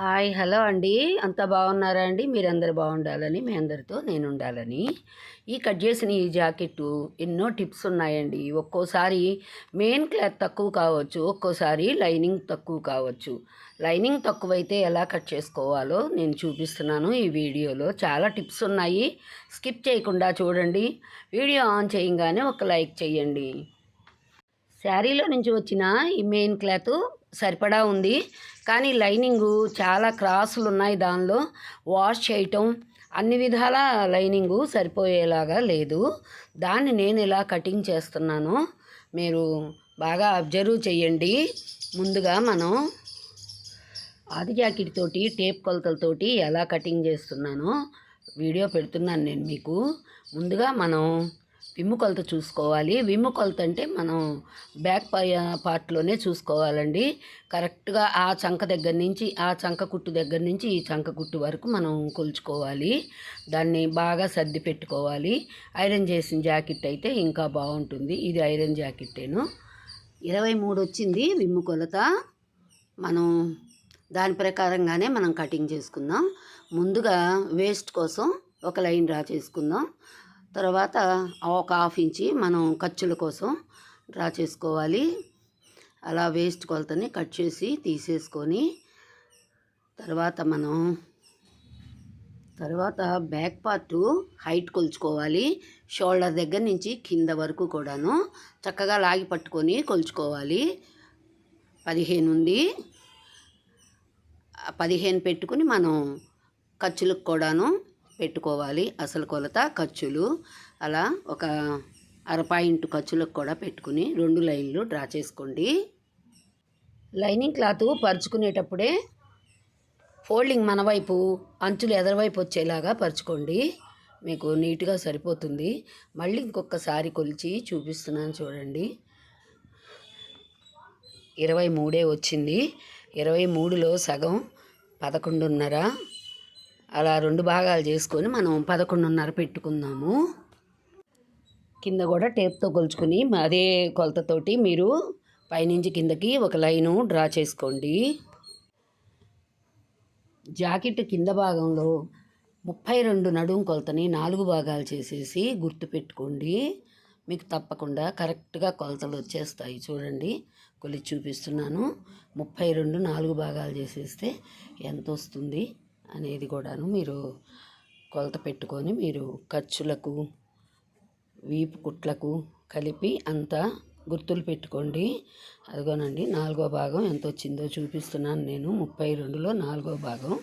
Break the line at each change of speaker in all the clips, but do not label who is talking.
Hi hello అండి. అంతా బాగున్నారా అండి? మీరందరూ బాగుండాలని మీ అందరితో నేను ఉండాలని ఈ కట్ చేసిన ఈ జాకెట్టు ఎన్నో టిప్స్ ఉన్నాయండి. ఒక్కోసారి మెయిన్ క్లాత్ తక్కువ కావచ్చు ఒక్కోసారి లైనింగ్ తక్కువ కావచ్చు. లైనింగ్ తక్కువైతే ఎలా కట్ చేసుకోవాలో నేను చూపిస్తున్నాను ఈ వీడియోలో. చాలా టిప్స్ ఉన్నాయి. స్కిప్ చేయకుండా చూడండి. వీడియో ఆన్ చేయగానే ఒక లైక్ చేయండి. శారీలో నుంచి వచ్చిన ఈ మెయిన్ క్లాత్ సరిపడా ఉంది. కానీ లైనింగు చాలా క్రాసులు ఉన్నాయి దానిలో. వాష్ చేయటం అన్ని విధాల లైనింగు సరిపోయేలాగా లేదు. దాన్ని నేను ఇలా కటింగ్ చేస్తున్నాను. మీరు బాగా అబ్జర్వ్ చేయండి ముందుగా మనం ఆది జాకెట్ తోటి టేప్ కొలతలతోటి ఎలా కటింగ్ చేస్తున్నానో వీడియో పెడుతున్నాను నేను మీకు. ముందుగా మనం విమ్ము కొలత చూసుకోవాలి. విమ్ము కొలత అంటే మనం బ్యాక్ పై పార్ట్లోనే చూసుకోవాలండి. కరెక్ట్గా ఆ చంక దగ్గర నుంచి ఆ చంక కుట్టు దగ్గర నుంచి ఈ చంక కుట్టు వరకు మనం కొలుచుకోవాలి. దాన్ని బాగా సర్ది పెట్టుకోవాలి. ఐరన్ చేసిన జాకెట్ అయితే ఇంకా బాగుంటుంది. ఇది ఐరన్ జాకెట్టేను. ఇరవై మూడు వచ్చింది విమ్ము కొలత మనం దాని ప్రకారంగానే మనం కటింగ్ చేసుకుందాం. ముందుగా వేస్ట్ కోసం ఒక లైన్ డ్రా చేసుకుందాం. తర్వాత ఒక హాఫ్ ఇంచి మనం ఖర్చుల కోసం డ్రా చేసుకోవాలి. అలా వేస్ట్ కొలతని కట్ చేసి తీసేసుకొని తర్వాత మనం తర్వాత బ్యాక్ పార్ట్ హైట్ కొలుచుకోవాలి. షోల్డర్ దగ్గర నుంచి కింద వరకు కూడాను చక్కగా లాగి పట్టుకొని కొలుచుకోవాలి. పదిహేను ఉంది. పదిహేను పెట్టుకుని మనం ఖర్చులకు కూడాను పెట్టుకోవాలి. అసలు కొలత ఖర్చులు. అలా ఒక అర పాయింట్ ఖర్చులకు కూడా పెట్టుకుని రెండు లైన్లు డ్రా చేసుకోండి. లైనింగ్ క్లాత్ పరుచుకునేటప్పుడే ఫోల్డింగ్ మన వైపు అంచులు ఎదరవైపు వచ్చేలాగా పరుచుకోండి. మీకు నీట్గా సరిపోతుంది. మళ్ళీ ఇంకొకసారి కొలిచి చూపిస్తున్నాను చూడండి. ఇరవై మూడే వచ్చింది. ఇరవై మూడులో సగం పదకొండున్నర. అలా రెండు భాగాలు చేసుకొని మనం పదకొండున్నర పెట్టుకుందాము. కింద కూడా టేప్తో కొలుచుకుని అదే కొలతతోటి మీరు పైనుంచి కిందకి ఒక లైను డ్రా చేసుకోండి. జాకెట్ కింద భాగంలో ముప్పై రెండు నడుం కొలతని నాలుగు భాగాలు చేసేసి గుర్తు పెట్టుకోండి. మీకు తప్పకుండా కరెక్ట్గా కొలతలు వచ్చేస్తాయి. చూడండి కొలిచి చూపిస్తున్నాను. ముప్పై రెండు నాలుగు భాగాలు చేసేస్తే ఎంత వస్తుంది? అనేది కూడాను మీరు కొలత పెట్టుకొని మీరు ఖర్చులకు వీపు కుట్లకు కలిపి అంతా గుర్తులు పెట్టుకోండి. అదిగోనండి నాలుగో భాగం ఎంత వచ్చిందో చూపిస్తున్నాను నేను. ముప్పై రెండులో నాలుగో భాగం.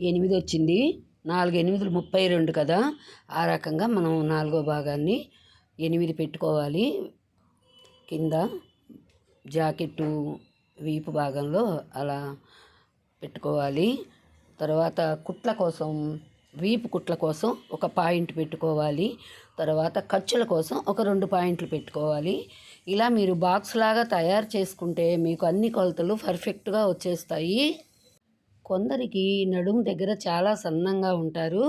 ఎనిమిది వచ్చింది. నాలుగు ఎనిమిదిలు ముప్పై రెండు కదా. ఆ రకంగా మనం నాలుగో భాగాన్ని ఎనిమిది పెట్టుకోవాలి. కింద జాకెట్టు వీపు భాగంలో అలా పెట్టుకోవాలి. తర్వాత కుట్ల కోసం వీపు కుట్ల కోసం ఒక పాయింట్ పెట్టుకోవాలి. తర్వాత ఖర్చుల కోసం ఒక రెండు పాయింట్లు పెట్టుకోవాలి. ఇలా మీరు బాక్స్ లాగా తయారు చేసుకుంటే మీకు అన్ని కొలతలు పర్ఫెక్ట్గా వచ్చేస్తాయి. కొందరికి నడుము దగ్గర చాలా సన్నంగా ఉంటారు.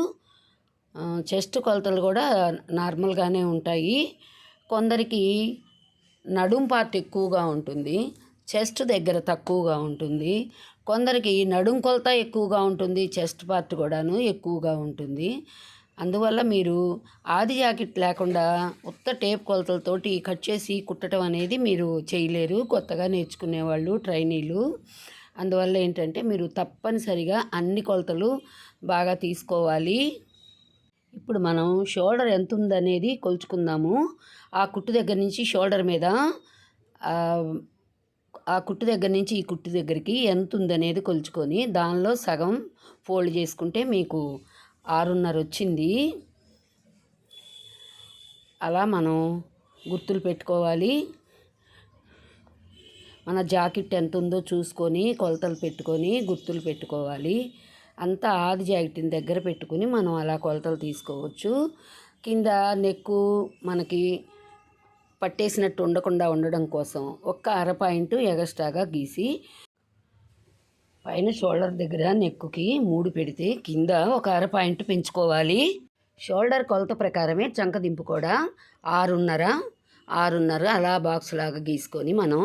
చెస్ట్ కొలతలు కూడా నార్మల్గానే ఉంటాయి. కొందరికి నడుం పార్ట్ ఎక్కువగా ఉంటుంది. చెస్ట్ దగ్గర తక్కువగా ఉంటుంది. కొందరికి నడుం కొలత ఎక్కువగా ఉంటుంది చెస్ట్ పార్ట్ కూడాను ఎక్కువగా ఉంటుంది. అందువల్ల మీరు ఆది జాకెట్ లేకుండా ఉత్త టేప్ కొలతలతోటి కట్ చేసి కుట్టడం అనేది మీరు చేయలేరు. కొత్తగా నేర్చుకునే వాళ్ళు ట్రైనీలు. అందువల్ల ఏంటంటే మీరు తప్పనిసరిగా అన్ని కొలతలు బాగా తీసుకోవాలి. ఇప్పుడు మనం షోల్డర్ ఎంత ఉందనేది కొలుచుకుందాము. ఆ కుట్టు దగ్గర నుంచి షోల్డర్ మీద ఆ కుట్టు దగ్గర నుంచి ఈ కుట్టు దగ్గరికి ఎంత ఉందనేది కొలుచుకొని దానిలో సగం ఫోల్డ్ చేసుకుంటే మీకు ఆరున్నర వచ్చింది. అలా మనం గుర్తులు పెట్టుకోవాలి. మన జాకెట్ ఎంత ఉందో చూసుకొని కొలతలు పెట్టుకొని గుర్తులు పెట్టుకోవాలి. అంతా ఆది జాకెట్ని దగ్గర పెట్టుకుని మనం అలా కొలతలు తీసుకోవచ్చు. కింద నెక్కు మనకి పట్టేసినట్టు ఉండకుండా ఉండడం కోసం ఒక్క అర పాయింట్ ఎగస్ట్రాగా గీసి పైన షోల్డర్ దగ్గర నెక్కుకి మూడు పెడితే కింద ఒక అర పాయింట్ పెంచుకోవాలి. షోల్డర్ కొలత ప్రకారమే చంక దింపు కూడా ఆరున్నర ఆరున్నర అలా బాక్స్ లాగా గీసుకొని మనం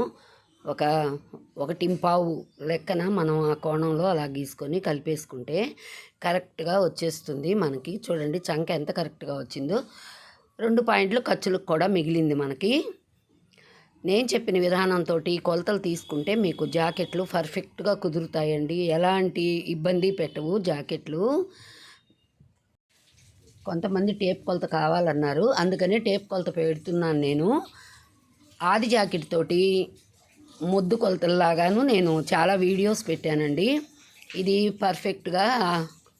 ఒక ఒకటింపావు లెక్కన మనం ఆ కోణంలో అలా గీసుకొని కలిపేసుకుంటే కరెక్ట్గా వచ్చేస్తుంది మనకి. చూడండి చంక ఎంత కరెక్ట్గా వచ్చిందో. రెండు పాయింట్లు ఖర్చులకు కూడా మిగిలింది మనకి. నేను చెప్పిన విధానంతో కొలతలు తీసుకుంటే మీకు జాకెట్లు పర్ఫెక్ట్గా కుదురుతాయండి. ఎలాంటి ఇబ్బంది పెట్టవు జాకెట్లు. కొంతమంది టేప్ కొలత కావాలన్నారు. అందుకనే టేప్ కొలత పెడుతున్నాను నేను. ఆది జాకెట్ తోటి ముద్దు కొలతల్లాగాను నేను చాలా వీడియోస్ పెట్టానండి. ఇది పర్ఫెక్ట్గా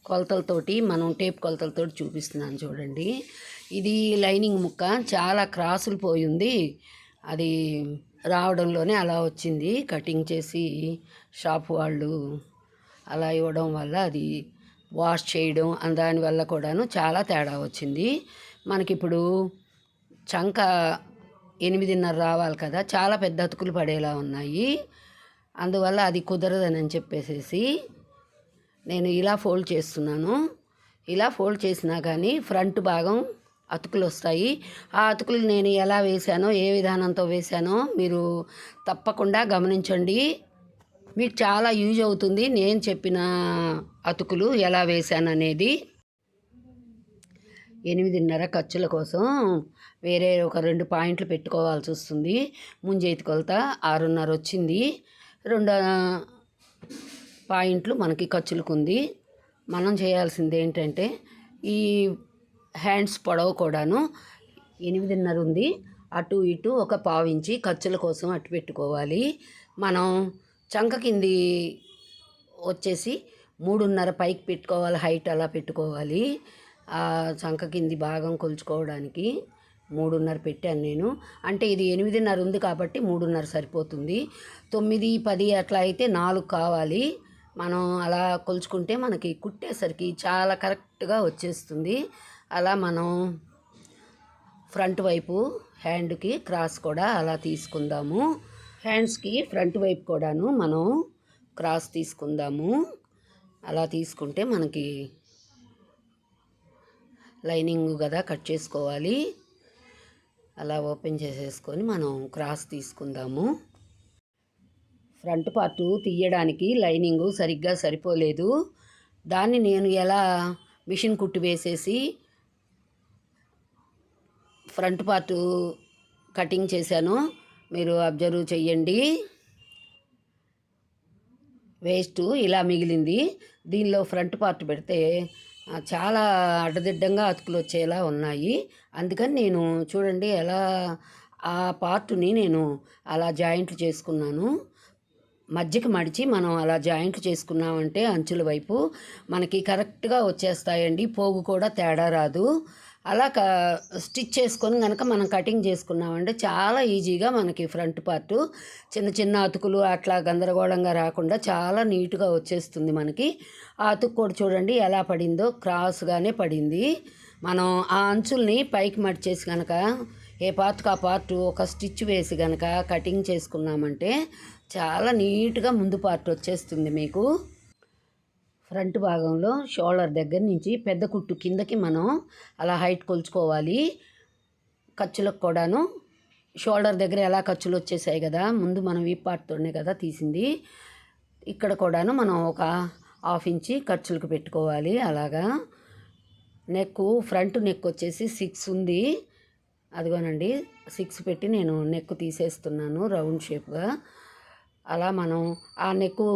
కొలతలతోటి మనం టేప్ కొలతలతో చూపిస్తున్నాను చూడండి. ఇది లైనింగ్ ముక్క చాలా క్రాసులు పోయింది. అది రావడంలోనే అలా వచ్చింది. కటింగ్ చేసి షాప్ వాళ్ళు అలా ఇవ్వడం వల్ల అది వాష్ చేయడం దానివల్ల కూడాను చాలా తేడా వచ్చింది. మనకిప్పుడు చంక ఎనిమిదిన్నర రావాలి కదా చాలా పెద్ద అతుకులు పడేలా ఉన్నాయి. అందువల్ల అది కుదరదని చెప్పేసేసి నేను ఇలా ఫోల్డ్ చేస్తున్నాను. ఇలా ఫోల్డ్ చేసినా కానీ ఫ్రంట్ భాగం అతుకులు వస్తాయి ఆ అతుకులు నేను ఎలా వేశానో ఏ విధానంతో వేశానో మీరు తప్పకుండా గమనించండి. మీకు చాలా యూజ్ అవుతుంది నేను చెప్పిన అతుకులు ఎలా వేశాను అనేది ఎనిమిదిన్నర ఖర్చుల కోసం వేరే ఒక రెండు పాయింట్లు పెట్టుకోవాల్సి వస్తుంది. ముంజేతి కొలత ఆరున్నర వచ్చింది. రెండు పాయింట్లు మనకి ఖర్చులకు ఉంది. మనం చేయాల్సింది ఏంటంటే ఈ హ్యాండ్స్ పొడవు కూడాను ఎనిమిదిన్నర ఉంది. అటు ఇటు ఒక పావించి ఖర్చుల కోసం అటు పెట్టుకోవాలి. మనం చంక కింది వచ్చేసి మూడున్నర పైకి పెట్టుకోవాలి హైట్ అలా పెట్టుకోవాలి. ఆ చంక కింది భాగం కొలుచుకోవడానికి మూడున్నర పెట్టాను నేను. అంటే ఇది ఎనిమిదిన్నర ఉంది కాబట్టి మూడున్నర సరిపోతుంది. తొమ్మిది పది అట్లా అయితే నాలుగు కావాలి. మనం అలా కొలుచుకుంటే మనకి కుట్టేసరికి చాలా కరెక్ట్గా వచ్చేస్తుంది. అలా మనం ఫ్రంట్ వైపు హ్యాండ్కి క్రాస్ కూడా అలా తీసుకుందాము. హ్యాండ్స్కి ఫ్రంట్ వైపు కూడాను మనం క్రాస్ తీసుకుందాము. అలా తీసుకుంటే మనకి లైనింగ్ కదా కట్ చేసుకోవాలి. అలా ఓపెన్ చేసేసుకొని మనం క్రాస్ తీసుకుందాము. ఫ్రంట్ పార్టు తీయడానికి లైనింగు సరిగ్గా సరిపోలేదు. దాన్ని నేను ఎలా మిషన్ కుట్టు వేసేసి ఫ్రంట్ పార్ట్ కటింగ్ చేశాను. మీరు అబ్జర్వ్ చెయ్యండి. వేస్ట్ ఇలా మిగిలింది. దీనిలో ఫ్రంట్ పార్ట్ పెడితే చాలా అడ్డదిడ్డంగా అతుకులు వచ్చేలా ఉన్నాయి. అందుకని నేను చూడండి ఎలా ఆ పార్ట్ని నేను అలా జాయింట్లు చేసుకున్నాను. మధ్యకి మడిచి మనం అలా జాయింట్లు చేసుకున్నామంటే అంచుల వైపు మనకి కరెక్ట్గా వచ్చేస్తాయండి. పోగు కూడా తేడా రాదు. అలా క స్టిచ్ చేసుకొని కనుక మనం కటింగ్ చేసుకున్నామంటే చాలా ఈజీగా మనకి ఫ్రంట్ పార్ట్ చిన్న చిన్న అతుకులు అట్లా గందరగోళంగా రాకుండా చాలా నీట్గా వచ్చేస్తుంది మనకి. ఆ అతుకు కూడా చూడండి ఎలా పడిందో క్రాస్గానే పడింది. మనం ఆ అంచుల్ని పైకి మడిచేసి కనుక ఏ పార్ట్కి ఆ పార్ట్ ఒక స్టిచ్ వేసి కనుక కటింగ్ చేసుకున్నామంటే చాలా నీట్గా ముందు పార్ట్ వచ్చేస్తుంది మీకు. ఫ్రంట్ భాగంలో షోల్డర్ దగ్గర నుంచి పెద్ద కుట్టు కిందకి మనం అలా హైట్ కొలుచుకోవాలి. ఖర్చులకు కూడాను షోల్డర్ దగ్గర ఎలా ఖర్చులు వచ్చేసాయి కదా ముందు మనం ఈ పార్ట్తోనే కదా తీసింది. ఇక్కడ కూడాను మనం ఒక హాఫ్ ఇంచి ఖర్చులకు పెట్టుకోవాలి. అలాగా నెక్ ఫ్రంట్ నెక్ వచ్చేసి సిక్స్ ఉంది. అదిగోనండి సిక్స్ పెట్టి నేను నెక్ తీసేస్తున్నాను రౌండ్ షేప్గా అలా మనం ఆ నెక్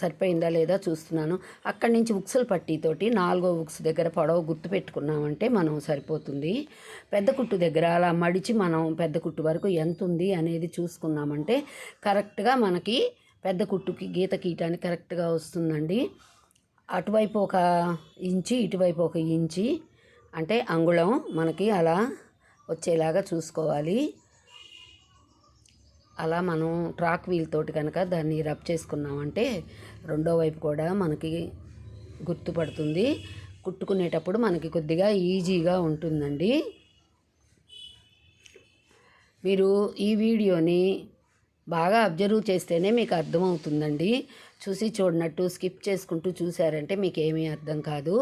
సరిపోయిందా లేదా చూస్తున్నాను. అక్కడి నుంచి ఉక్సుల పట్టీతోటి నాలుగో ఉక్స్ దగ్గర పొడవు గుర్తు పెట్టుకున్నామంటే మనం సరిపోతుంది. పెద్ద కుట్టు దగ్గర అలా మడిచి మనం పెద్ద కుట్టు వరకు ఎంత ఉంది అనేది చూసుకున్నామంటే కరెక్ట్గా మనకి పెద్ద కుట్టుకి గీత గీయటానికి కరెక్ట్గా వస్తుందండి. అటువైపు ఒక ఇంచి ఇటువైపు ఒక ఇంచి అంటే అంగుళం మనకి అలా వచ్చేలాగా చూసుకోవాలి. అలా మనం ట్రాక్ వీల్ తోటి కనుక దాన్ని రబ్ చేసుకున్నామంటే రెండో వైపు కూడా మనకి గుర్తుపడుతుంది కుట్టుకునేటప్పుడు మనకి కొద్దిగా ఈజీగా ఉంటుందండి. మీరు ఈ వీడియోని బాగా అబ్జర్వ్ చేస్తేనే మీకు అర్థమవుతుందండి. చూసి చూడనట్టు స్కిప్ చేసుకుంటూ చూసారంటే మీకు ఏమీ అర్థం కాదు.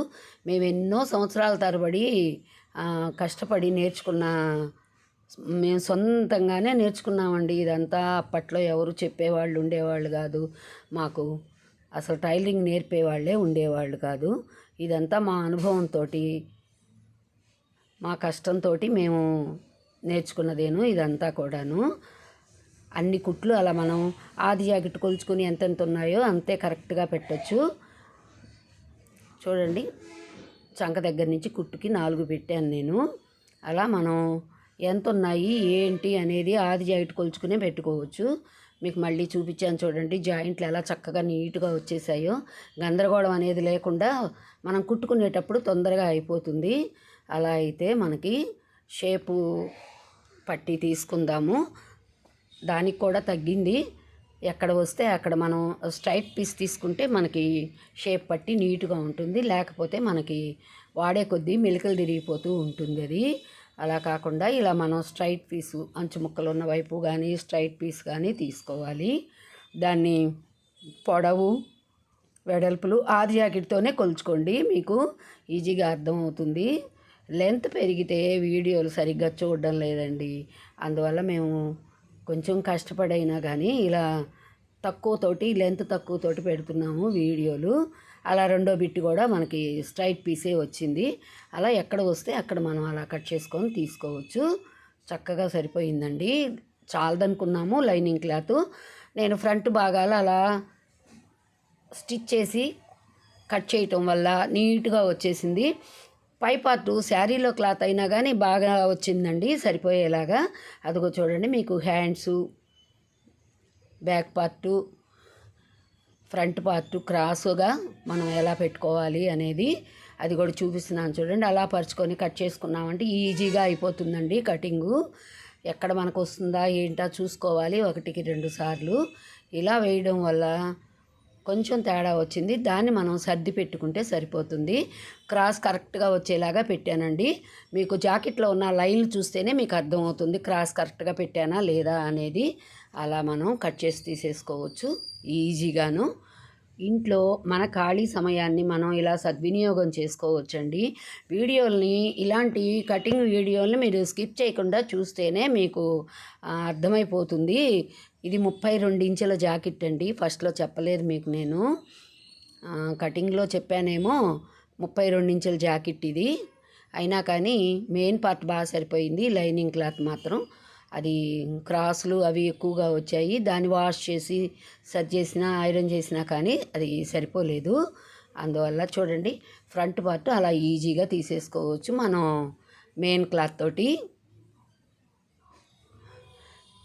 మేము ఎన్నో సంవత్సరాల తరబడి కష్టపడి నేర్చుకున్న మేము సొంతంగానే నేర్చుకున్నామండి ఇదంతా. అప్పట్లో ఎవరు చెప్పేవాళ్ళు ఉండేవాళ్ళు కాదు. మాకు అసలు టైలరింగ్ నేర్పేవాళ్ళే ఉండేవాళ్ళు కాదు. ఇదంతా మా అనుభవంతో మా కష్టంతో మేము నేర్చుకున్నదేను ఇదంతా కూడాను. అన్ని కుట్లు అలా మనం ఆది జాకెట్ కొలుచుకుని ఎంతెంత ఉన్నాయో అంతే కరెక్ట్గా పెట్టచ్చు. చూడండి చంక దగ్గర నుంచి కుట్టుకి నాలుగు పెట్టాను నేను. అలా మనం ఎంత ఉన్నాయి ఏంటి అనేది ఆది జాయింట్ కొలుచుకునే పెట్టుకోవచ్చు. మీకు మళ్ళీ చూపించాను చూడండి జాయింట్లు ఎలా చక్కగా నీట్గా వచ్చేసాయో. గందరగోళం అనేది లేకుండా మనం కుట్టుకునేటప్పుడు తొందరగా అయిపోతుంది. అలా అయితే మనకి షేపు పట్టి తీసుకుందాము. దానికి కూడా తగ్గింది. ఎక్కడ వస్తే అక్కడ మనం స్ట్రైట్ పీస్ తీసుకుంటే మనకి షేప్ పట్టి నీట్గా ఉంటుంది. లేకపోతే మనకి వాడే కొద్దీ మెలికలు తిరిగిపోతూ ఉంటుంది అది. అలా కాకుండా ఇలా మనం స్ట్రైట్ పీసు అంచు ముక్కలు ఉన్న వైపు కానీ స్ట్రైట్ పీస్ కానీ తీసుకోవాలి. దాన్ని పొడవు వెడల్పులు ఆది జాకెట్తోనే కొలుచుకోండి. మీకు ఈజీగా అర్థమవుతుంది. లెంత్ పెరిగితే వీడియోలు సరిగ్గా చూడడం లేదండి. అందువల్ల మేము కొంచెం కష్టపడైనా కానీ ఇలా తక్కువతోటి లెంత్ తక్కువతోటి పెడుతున్నాము వీడియోలు. అలా రెండో బిట్ కూడా మనకి స్ట్రైట్ పీసే వచ్చింది. అలా ఎక్కడ వస్తే అక్కడ మనం అలా కట్ చేసుకొని తీసుకోవచ్చు. చక్కగా సరిపోయిందండి. చాలదనుకున్నాము లైనింగ్ క్లాత్. నేను ఫ్రంట్ భాగాలు అలా స్టిచ్ చేసి కట్ చేయటం వల్ల నీట్గా వచ్చేసింది. పై పార్ట్ శారీలో క్లాత్ అయినా కానీ బాగా వచ్చిందండి సరిపోయేలాగా. అదిగో చూడండి మీకు hands back part front part క్రాస్గా మనం ఎలా పెట్టుకోవాలి అనేది అది కూడా చూపిస్తున్నాను చూడండి. అలా పరుచుకొని కట్ చేసుకున్నామంటే ఈజీగా అయిపోతుందండి కటింగు. ఎక్కడ మనకు వస్తుందా ఏంటా చూసుకోవాలి ఒకటికి రెండు సార్లు. ఇలా వేయడం వల్ల కొంచెం తేడా వచ్చింది. దాన్ని మనం సర్ది పెట్టుకుంటే సరిపోతుంది. క్రాస్ కరెక్ట్గా వచ్చేలాగా పెట్టానండి. మీకు జాకెట్లో ఉన్న లైన్లు చూస్తేనే మీకు అర్థమవుతుంది క్రాస్ కరెక్ట్గా పెట్టానా లేదా అనేది. అలా మనం కట్ చేసి తీసేసుకోవచ్చు ఈజీగాను. ఇంట్లో మన ఖాళీ సమయాన్ని మనం ఇలా సద్వినియోగం చేసుకోవచ్చండి. వీడియోల్ని ఇలాంటి కటింగ్ వీడియోల్ని మీరు స్కిప్ చేయకుండా చూస్తేనే మీకు అర్థమైపోతుంది. ఇది ముప్పై రెండు ఇంచుల జాకెట్ అండి. ఫస్ట్లో చెప్పలేదు మీకు నేను. కటింగ్లో చెప్పానేమో ముప్పై రెండు ఇంచుల జాకెట్ ఇది. అయినా కానీ మెయిన్ పార్ట్ బాగా సరిపోయింది. లైనింగ్ క్లాత్ మాత్రం. అది క్రాసులు అవి ఎక్కువగా వచ్చాయి. దాన్ని వాష్ చేసి సర్జ్ చేసినా ఐరన్ చేసినా కానీ అది సరిపోలేదు. అందువల్ల చూడండి ఫ్రంట్ పార్ట్ అలా ఈజీగా తీసేసుకోవచ్చు మనం మెయిన్ క్లాత్ తోటి.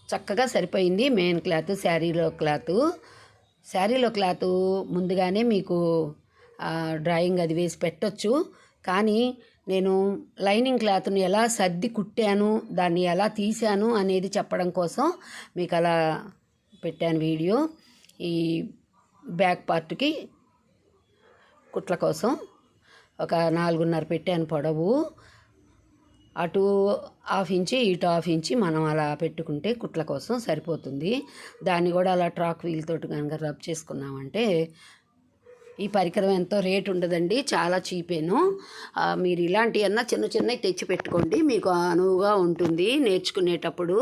చక్కగా సరిపోయింది మెయిన్ క్లాత్ శారీలో క్లాత్. శారీలో క్లాత్ ముందుగానే మీకు డ్రాయింగ్ అది వేసి పెట్టచ్చు. కానీ నేను లైనింగ్ క్లాత్ని ఎలా సర్ది కుట్టాను దాన్ని ఎలా తీశాను అనేది చెప్పడం కోసం మీకు అలా పెట్టాను వీడియో. ఈ బ్యాక్ పార్ట్కి కుట్ల కోసం ఒక నాలుగున్నర పెట్టాను పొడవు. అటు హాఫ్ ఇంచి ఇటు హాఫ్ ఇంచి మనం అలా పెట్టుకుంటే కుట్ల కోసం సరిపోతుంది. దాన్ని కూడా అలా ట్రాక్ వీల్ తోటి కనుక రబ్ చేసుకున్నామంటే ఈ పరికరం ఎంతో రేట్ ఉండదండి చాలా చీపేను. మీరు ఇలాంటివన్నా చిన్న చిన్నవి తెచ్చి పెట్టుకోండి మీకు అనువుగా ఉంటుంది నేర్చుకునేటప్పుడు.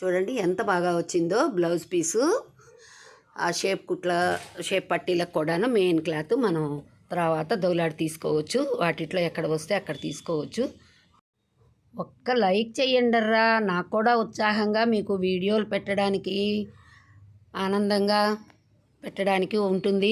చూడండి ఎంత బాగా వచ్చిందో బ్లౌజ్ పీసు. ఆ షేప్ కుట్ల షేప్ పట్టీలకు కూడాను మెయిన్ క్లాత్ మనం తర్వాత దౌలాడి తీసుకోవచ్చు. వాటిట్లో ఎక్కడ వస్తే అక్కడ తీసుకోవచ్చు. ఒక్క లైక్ చేయండిర్రా నాకు కూడా ఉత్సాహంగా మీకు వీడియోలు పెట్టడానికి ఆనందంగా పెట్టడానికి ఉంటుంది.